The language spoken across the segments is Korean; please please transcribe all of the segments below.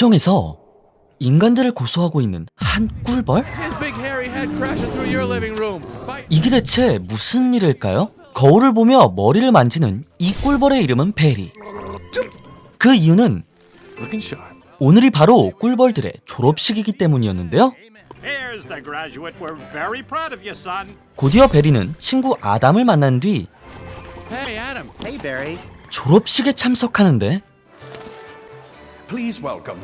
국정에서 인간들을 고소하고 있는 한 꿀벌? 이게 대체 무슨 일일까요? 거울을 보며 머리를 만지는 이 꿀벌의 이름은 베리. 그 이유는. 오늘이 바로 꿀벌들의 졸업식이기 때문이었는데요. Here's the graduate. We're very proud of you, son. 곧이어 베리는 친구 아담을 만난 뒤 Hey, Adam. Hey, Barry. 졸업식에 참석하는데 Please welcome.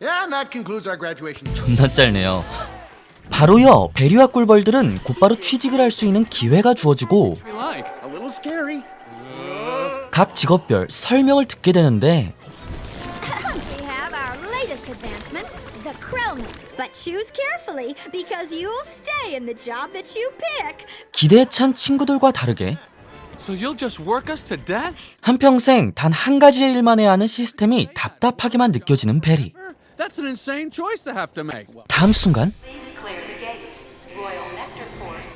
And that concludes our graduation. 존나 짧네요. 바로요 베리와 꿀벌들은 곧바로 취직을 할 수 있는 기회가 주어지고 We like. A little scary. 각 직업별 설명을 듣게 되는데 We have our latest advancement, the Krellman. But choose carefully because you'll stay in the job that you pick. 기대에 찬 친구들과 다르게 So you'll just work us to death? 한평생 단 한 가지의 일만 해야 하는 시스템이 답답하게만 느껴지는 베리. That's an insane choice to have to make. 다음 순간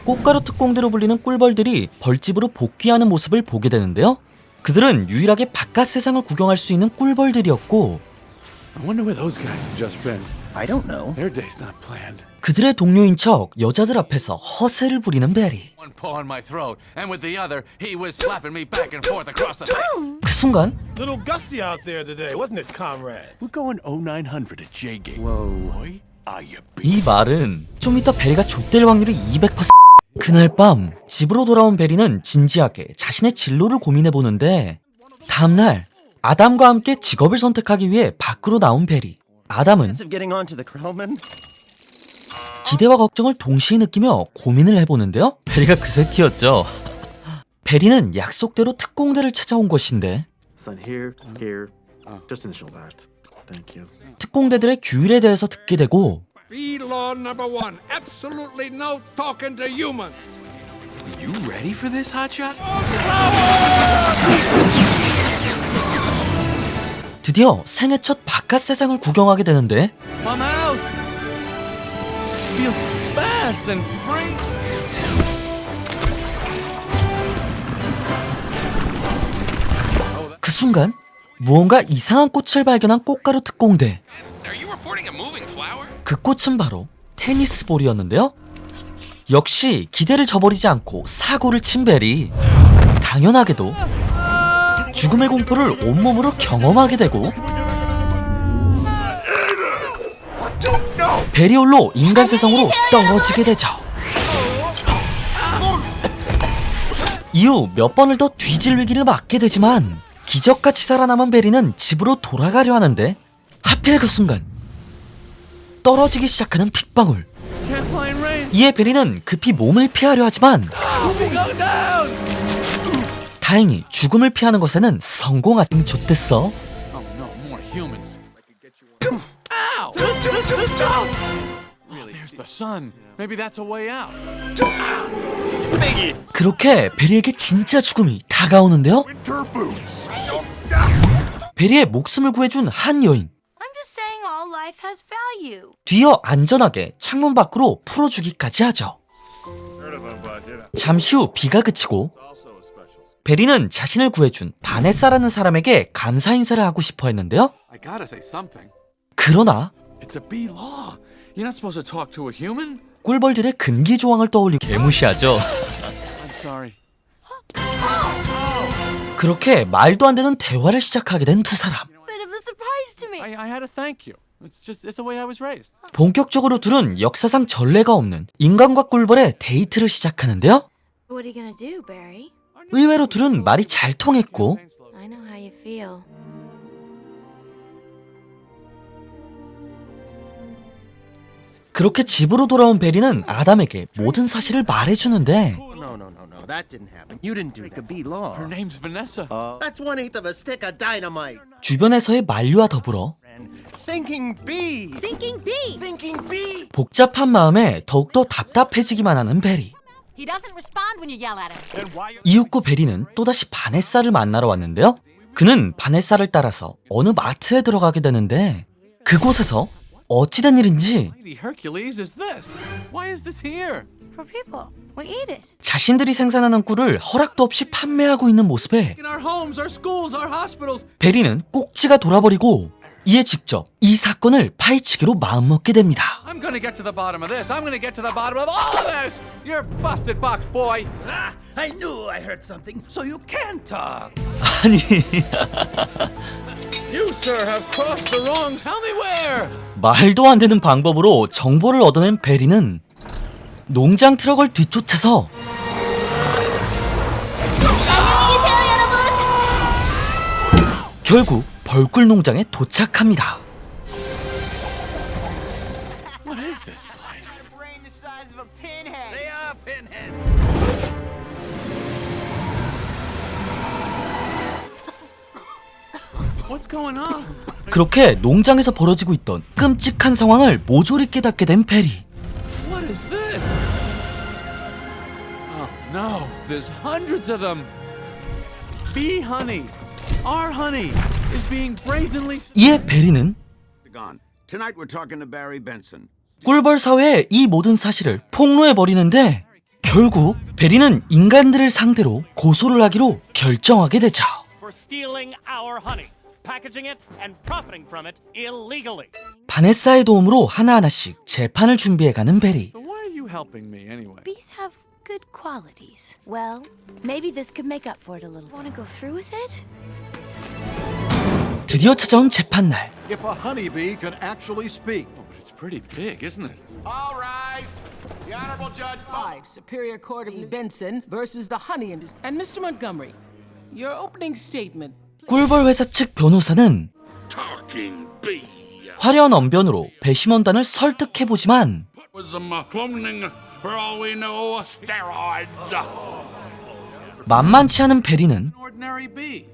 꽃가루 특공대로 불리는 꿀벌들이 벌집으로 복귀하는 모습을 보게 되는데요. 그들은 유일하게 바깥 세상을 구경할 수 있는 꿀벌들이었고 I wonder where those guys have just been. I don't know. Their day's not planned. 그들의 동료인 척 여자들 앞에서 허세를 부리는 베리. One paw on my throat, and with the other, he was slapping me back and forth across the face. 그 순간 Little gusty out there today, wasn't it, comrades? We're going 0900 at J Gate. Whoa. Boy, are you big? 이 말은 좀 이따 베리가 좆될 확률이 200% 그날 밤 집으로 돌아온 베리는 진지하게 자신의 진로를 고민해 보는데 다음날 아담과 함께 직업을 선택하기 위해 밖으로 나온 베리. 아담은? 기대와 걱정을 동시에 느끼며 고민을 해보는데요. 베리가 그새 튀었죠. 베리는 약속대로 특공대를 찾아온 것인데. Son, here, here. Just initial that. Thank you. 특공대들의 규율에 대해서 듣게 되고 드디어 생애 첫 바깥 세상을 구경하게 되는데 I'm out. Feels fast and free. 그 순간 무언가 이상한 꽃을 발견한 꽃가루 특공대? 그 꽃은 바로 테니스 볼이었는데요. 역시 기대를 저버리지 않고 사고를 친 벨이 당연하게도 죽음의 공포를 온몸으로 경험하게 되고 베리올로 인간 세상으로 떨어지게 되죠. 이후 몇 번을 더 뒤질 위기를 맞게 되지만 기적같이 살아남은 베리는 집으로 돌아가려 하는데 하필 그 순간 떨어지기 시작하는 rain. 이에 베리는 급히 몸을 피하려 하지만. 다행히 죽음을 피하는 것에는 성공하지 좋댔어 Oh! Oh. 그렇게 베리에게 진짜 죽음이 다가오는데요. 베리의 목숨을 구해준 한 여인. 뒤어 안전하게 창문 밖으로 풀어주기까지 하죠 잠시 후 비가 그치고 베리는 자신을 구해준 바네사라는 사람에게 감사 인사를 하고 싶어 했는데요 I gotta say something. 그러나 It's a B law. You're not supposed to talk to a human. 꿀벌들의 금기 조항을 떠올리 개무시하죠 I'm sorry. 그렇게 말도 안 되는 대화를 시작하게 된 두 사람 Bit of a surprise to me. I, I had to thank you. It's just it's the way I was raised. 본격적으로 둘은 역사상 전례가 없는 인간과 꿀벌의 데이트를 시작하는데요. What are you gonna do, Barry? 의외로 둘은 말이 잘 통했고 I know how you feel. 그렇게 집으로 돌아온 베리는 아담에게 모든 사실을 말해주는데 No, no, no, no. That didn't happen. You didn't do that. B law. Her name's Vanessa. That's one eighth of a stick of dynamite. 주변에서의 만류와 더불어 Thinking B. Thinking B. Thinking B. 복잡한 마음에 더욱더 답답해지기만 하는 베리. He doesn't respond when you yell at him. Then why you 이윽고 베리는 또다시 바네사를 만나러 왔는데요. 그는 바네사를 따라서 어느 마트에 들어가게 되는데 그곳에서 어찌된 일인지 Lady Hercules is this? Why is this here? For people. We eat it. 자신들이 생산하는 꿀을 허락도 없이 판매하고 있는 모습에. 베리는 꼭지가 돌아버리고 이에 직접 이 사건을 파헤치기로 마음먹게 됩니다. I'm gonna get to the bottom of this. I'm gonna get to the bottom of all of this. You're busted, box boy. I knew I heard something, so you can talk. 아니 You, sir, have crossed the wrong. Tell me where. 말도 안 되는 방법으로 정보를 얻어낸 베리는 농장 트럭을 뒤쫓아서 계세요, 여러분. 결국 벌꿀 농장에 도착합니다. What is this place? They are pinheads. What's going on? 그렇게 농장에서 벌어지고 있던 끔찍한 상황을 모조리 깨닫게 된 베리. What is this? Oh no! There's hundreds of them. Bee honey, our honey. 이에 베리는. 꿀벌 사회의 이 모든 사실을 폭로해 버리는데 결국 베리는 인간들을 상대로 고소를 하기로 결정하게 되죠. 바네사의 도움으로 하나하나씩 재판을 준비해가는 베리. So why are you helping me anyway? Bees have good qualities. Well, maybe this could make up for it a little. Want to go through with it? 드디어 찾아온 재판날. If a honeybee can actually speak. Oh, but it's pretty big, isn't it? All rise. The Honorable Judge Five, Superior Court of Benson versus the Honey Industry. And Mr. Montgomery, your opening statement. 꿀벌 회사 측 변호사는 Talking bee. 화려한 언변으로 배심원단을 설득해보지만 Was uh, cloning, for all we know, steroids. 만만치 않은 베리는 An ordinary bee,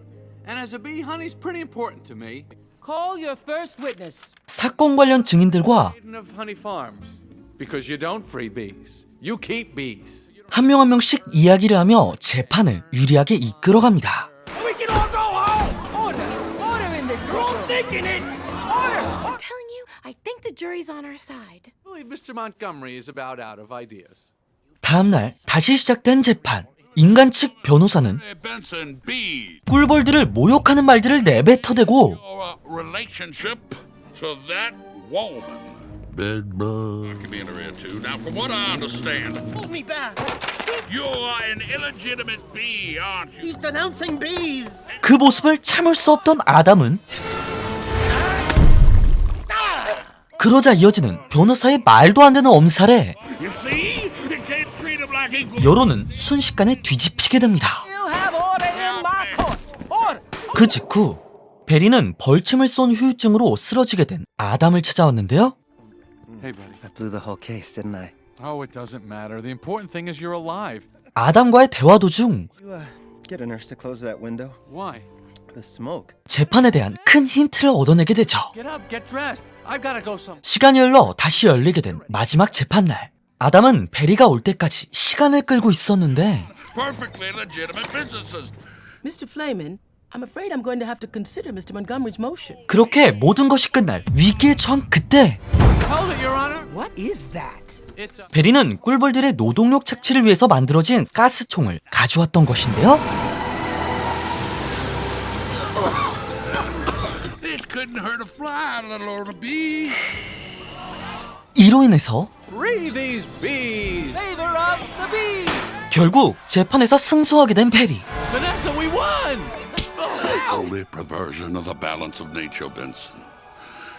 and as a bee, honey's pretty important to me. Call your first witness. 사건 관련 증인들과 of honey farms, because you don't free bees, you keep bees. 한 명 한 명씩 이야기를 하며 재판을 유리하게 이끌어갑니다. We can all go home. Order, order in this courtroom. thinking it. Order. I'm telling you, I think the jury's on our side. I believe Mr. Montgomery is about out of ideas. 다음날 다시 시작된 재판. 인간 측 변호사는. 꿀벌들을 모욕하는 말들을 내뱉어대고 Your uh, relationship to that woman. Bedbug. I can be in her ear too. Now, from what I understand, Hold me back. you are an illegitimate bee, aren't you? He's denouncing bees. 그 모습을 참을 수 없던 아담은 그러자 이어지는 변호사의 말도 안 되는 엄살에 여론은 순식간에 뒤집히게 됩니다. 그 직후 베리는 벌침을 쏜 후유증으로 쓰러지게 된 아담을 찾아왔는데요. Oh. 아담과의 대화 도중 uh. 재판에 대한 큰 힌트를 얻어내게 되죠. 시간이 흘러 다시 열리게 된 마지막 재판날. 아담은 베리가 올 때까지 시간을 끌고 있었는데 Perfectly legitimate businesses. Mr. Flamin, I'm afraid I'm going to have to consider Mr. Montgomery's motion. 그렇게 모든 것이 끝날 위기에 처한 그때 Hold it, Your Honor. What is that? It's a. 베리는 꿀벌들의 노동력 착취를 위해서 만들어진 가스총을 가져왔던 것인데요. This couldn't hurt a fly, little old bee. 이로 인해서 Free these bees! Favor of the bee. 결국 재판에서 승소하게 된 베리. Vanessa, we won! Holy perversion of the balance of nature, Benson.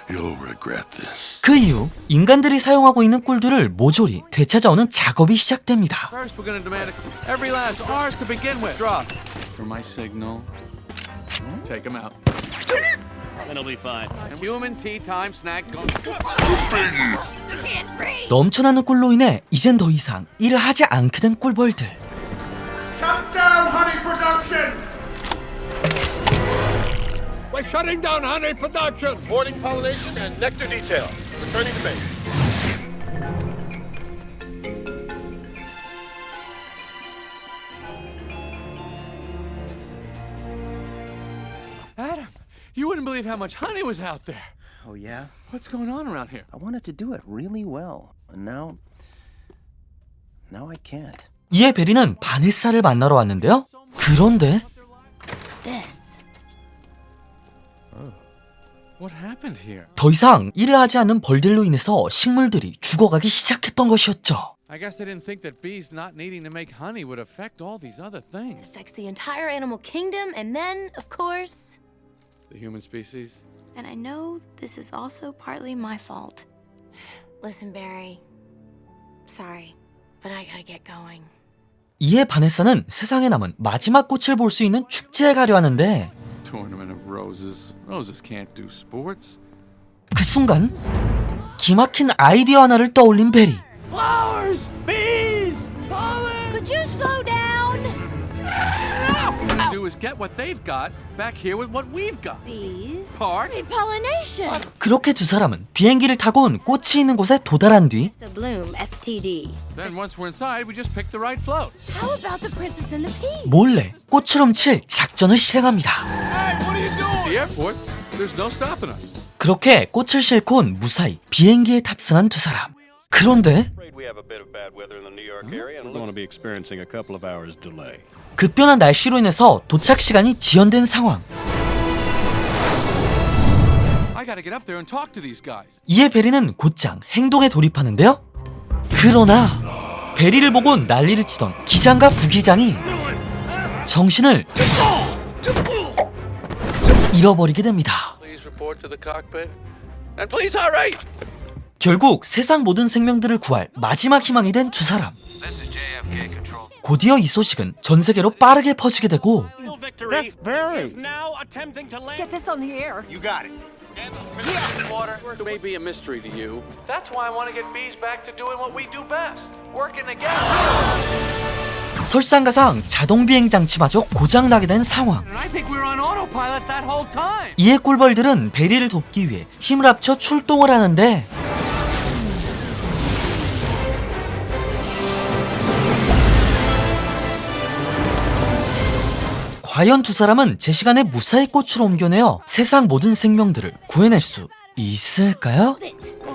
You'll regret this. 그 이후 인간들이 사용하고 있는 꿀들을 모조리 되찾아오는 작업이 시작됩니다. First, we're gonna demand every last ours to begin with. Drop. For my signal. Take them out. Then it'll be fine. And human tea time snack going. 넘쳐나는 꿀로 인해 이젠 더 이상 일을 하지 않게 된 꿀벌들. Shut down honey production! We're shutting down honey production. Boarding pollination and nectar detail. Returning to base. Adam, you wouldn't believe how much honey was out there. Oh, yeah? What's going on around here? I wanted to do it really well. And now. Now I can't. 이에 베리는 바네사를 만나러 왔는데요. 그런데 This. What happened here? 더 이상 일을 하지 않는 벌들로 인해서 식물들이 죽어가기 시작했던 것이었죠. I guess I didn't think that bees not needing to make honey would affect all these other things. Affects the entire animal kingdom, and then, of course. The human species? And I know this is also partly my fault. Listen, Barry. Sorry, but I gotta get going. 이에 바네사는 세상에 남은 마지막 꽃을 볼 수 있는 축제에 가려 하는데 Tournament of roses. Roses can't do sports. 그 순간 기막힌 아이디어 하나를 떠올린 베리. Flowers! Bees! Pollen! Could you slow down? Is get what they've got back here with what we've got. Bees? Part. Pollination. 그렇게 두 사람은 비행기를 타고 온 꽃이 있는 곳에 도달한 뒤 So bloom, FTD. Then once we're inside, we just pick the right float. How about the princess and the pea? 몰래 꽃을 훔칠 작전을 실행합니다. Hey, what are you doing? The airport. There's no stopping us. 그렇게 꽃을 싣고 온 무사히 비행기에 탑승한 두 사람. 그런데 We have a bit of bad weather in the New York area. We're going to be experiencing a couple of hours delay. 급변한 날씨로 인해서 도착 시간이 지연된 상황. I gotta get up there and talk to these guys. 이에 베리는 곧장 행동에 돌입하는데요. 그러나 베리를 보고 난리를 치던 기장과 부기장이 정신을 잃어버리게 됩니다. 결국 세상 모든 생명들을 구할 마지막 희망이 된 두 사람. 곧이어 이 소식은 전 세계로 빠르게 퍼지게 되고 Full victory is now attempting to land. Get this on the air. You got it. Water may be a mystery to you. That's why I want to get bees back to doing what we do best working together. 설상가상 자동 비행 장치마저 고장 나게 된 상황. 이에 꿀벌들은 베리를 돕기 위해 힘을 합쳐 출동을 하는데 과연 두 사람은 제 시간에 무사히 꽃을 옮겨내어 세상 모든 생명들을 구해낼 수 있을까요?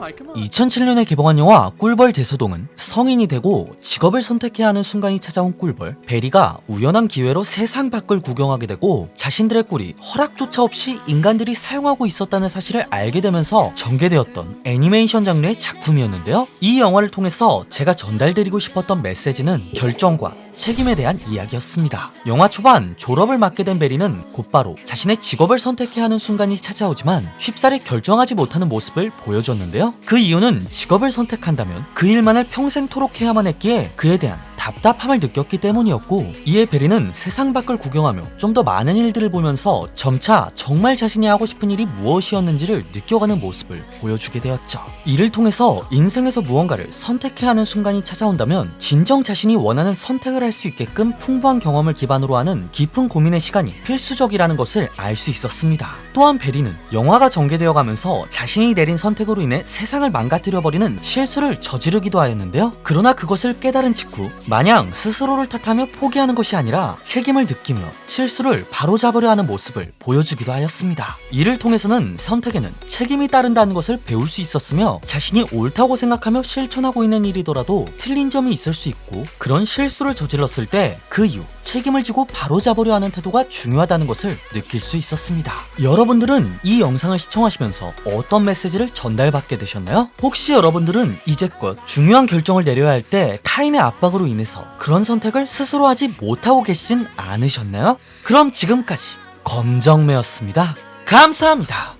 Why, come on. 2007년에 개봉한 영화 꿀벌 대소동은 성인이 되고 직업을 선택해야 하는 순간이 찾아온 꿀벌 베리가 우연한 기회로 세상 밖을 구경하게 되고 자신들의 꿀이 허락조차 없이 인간들이 사용하고 있었다는 사실을 알게 되면서 전개되었던 애니메이션 장르의 작품이었는데요. 이 영화를 통해서 제가 전달드리고 싶었던 메시지는 결정과 책임에 대한 이야기였습니다. 영화 초반 졸업을 맞게 된 베리는 곧바로 자신의 직업을 선택해야 하는 순간이 찾아오지만 쉽사리 결정하지 못하는 모습을 보여줬는데요. 그 이유는 직업을 선택한다면 그 일만을 평생토록 해야만 했기에 그에 대한 답답함을 느꼈기 때문이었고 이에 베리는 세상 밖을 구경하며 좀 더 많은 일들을 보면서 점차 정말 자신이 하고 싶은 일이 무엇이었는지를 느껴가는 모습을 보여주게 되었죠. 이를 통해서 인생에서 무언가를 선택해야 하는 순간이 찾아온다면 진정 자신이 원하는 선택을 할 수 있게끔 풍부한 경험을 기반으로 하는 깊은 고민의 시간이 필수적이라는 것을 알 수 있었습니다. 또한 베리는 영화가 전개되어 가면서 자신이 내린 선택으로 인해 세상을 망가뜨려버리는 실수를 저지르기도 하였는데요. 그러나 그것을 깨달은 직후 마냥 스스로를 탓하며 포기하는 것이 아니라 책임을 느끼며 실수를 바로잡으려 하는 모습을 보여주기도 하였습니다. 이를 통해서는 선택에는 책임이 따른다는 것을 배울 수 있었으며 자신이 옳다고 생각하며 실천하고 있는 일이더라도 틀린 점이 있을 수 있고 그런 실수를 저 질렀을 때 그 이후 책임을 지고 바로잡으려 하는 태도가 중요하다는 것을 느낄 수 있었습니다. 여러분들은 이 영상을 시청하시면서 어떤 메시지를 전달받게 되셨나요? 혹시 여러분들은 이제껏 중요한 결정을 내려야 할 때 타인의 압박으로 인해서 그런 선택을 스스로 하지 못하고 계시진 않으셨나요? 그럼 지금까지 검정매였습니다. 감사합니다.